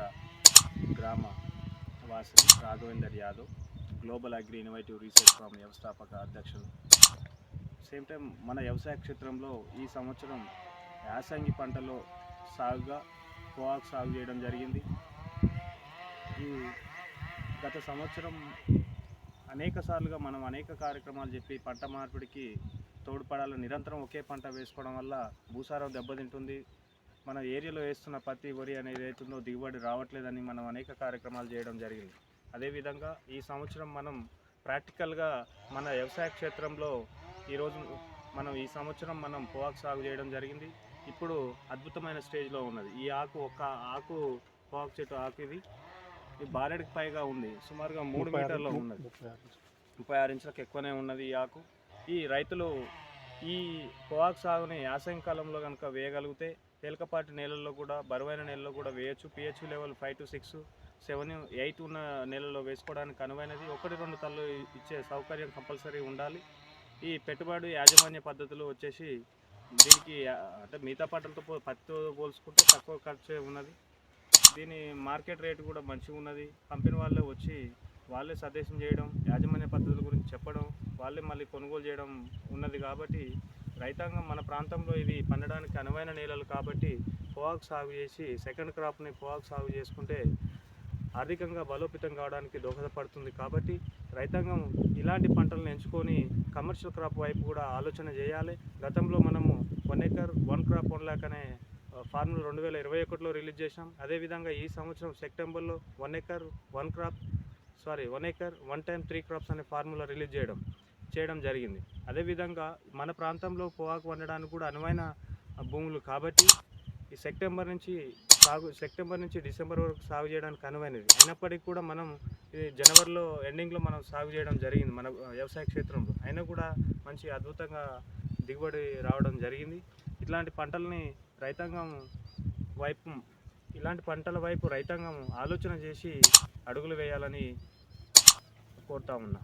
దుబ్బాడ గ్రామ వాసి Raghavender Yadav global agri innovative research farm వ్యవస్థాపక అధ్యక్షులు. సేమ్ టైం మన వ్యవసాయ క్షేత్రంలో ఈ సంవత్సరం యాసంగి పంటలో సాగుగా పొగాకు సాగు చేయడం జరిగింది. ఈ గత సంవత్సరం అనేక సార్లుగా మనం అనేక కార్యక్రమాలు చెప్పి పంట మార్పిడికి తోడ్పడాలని నిరంతరం ఒకే పంట వేసుకోవడం వల్ల భూసారం దెబ్బతింటుంది. మన ఏరియాలో వేస్తున్న పత్తి వరి అనేది ఏతుందో దిగుబడి రావట్లేదని మనం అనేక కార్యక్రమాలు చేయడం జరిగింది. అదేవిధంగా ఈ సంవత్సరం మనం ప్రాక్టికల్గా మన వ్యవసాయ క్షేత్రంలో ఈరోజు మనం ఈ సంవత్సరం మనం పొగాకు సాగు చేయడం జరిగింది. ఇప్పుడు అద్భుతమైన స్టేజ్లో ఉన్నది. ఈ ఆకు ఒక ఆకు పొగాకు చెట్టు ఆకు ఇది. ఈ బారెడికి పైగా ఉంది. సుమారుగా మూడు మీటర్లో ఉన్నది. ముప్పై ఆరు ఇంచులకు ఎక్కువనే ఉన్నది ఈ ఆకు. ఈ రైతులు ఈ పొగాకు సాగుని యాసంగి కాలంలో కనుక వేయగలిగితే తేలికపాటి నేలల్లో కూడా బరువైన నేలలో కూడా వేయచ్చు. PH level five to six seven eight ఉన్న నేలలో వేసుకోవడానికి అనువైనది. ఒకటి రెండు తల్లు ఇచ్చే సౌకర్యం కంపల్సరీ ఉండాలి. ఈ పెట్టుబడి యాజమాన్య పద్ధతులు వచ్చేసి దీనికి అంటే మిగతా పంటలతో పో పత్తితో పోల్చుకుంటే తక్కువ ఖర్చే ఉన్నది. దీని మార్కెట్ రేట్ కూడా మంచిగా ఉన్నది కంపెనీ వాళ్ళే వచ్చి వాళ్ళే సజెషన్ చేయడం యాజమాన్య పద్ధతుల గురించి చెప్పడం వాళ్ళే మళ్ళీ కొనుగోలు చేయడం ఉన్నది కాబట్టి రైతాంగం మన ప్రాంతంలో ఇది పండడానికి అనువైన నేలలు కాబట్టి పొగాకు సాగు చేసి సెకండ్ క్రాప్ని పొగాకు సాగు చేసుకుంటే ఆర్థికంగా బలోపేతం కావడానికి దోహదపడుతుంది కాబట్టి రైతాంగం ఇలాంటి పంటలను ఎంచుకొని కమర్షియల్ క్రాప్ వైపు కూడా ఆలోచన చేయాలి. గతంలో మనము one acre one crop one lakh అనే ఫార్ములా రెండు వేల ఇరవై ఒకటిలో రిలీజ్ చేశాం. అదేవిధంగా ఈ సంవత్సరం సెప్టెంబర్లో one acre one crop sorry one acre one time three crops అనే ఫార్ములా రిలీజ్ చేయడం చేయడం జరిగింది. అదేవిధంగా మన ప్రాంతంలో పొగాకు వండడానికి కూడా అనువైన భూములు కాబట్టి ఈ సెప్టెంబర్ నుంచి సాగు సెప్టెంబర్ నుంచి డిసెంబర్ వరకు సాగు చేయడానికి అనువైనది. అయినప్పటికీ కూడా మనం ఈ జనవరిలో ఎండింగ్లో మనం సాగు చేయడం జరిగింది మన వ్యవసాయ క్షేత్రంలో. అయినా కూడా మంచి అద్భుతంగా దిగుబడి రావడం జరిగింది. ఇట్లాంటి పంటల్ని రైతాంగం వైపు ఇలాంటి పంటల వైపు రైతాంగం ఆలోచన చేసి అడుగులు వేయాలని కోరుతా ఉన్నా.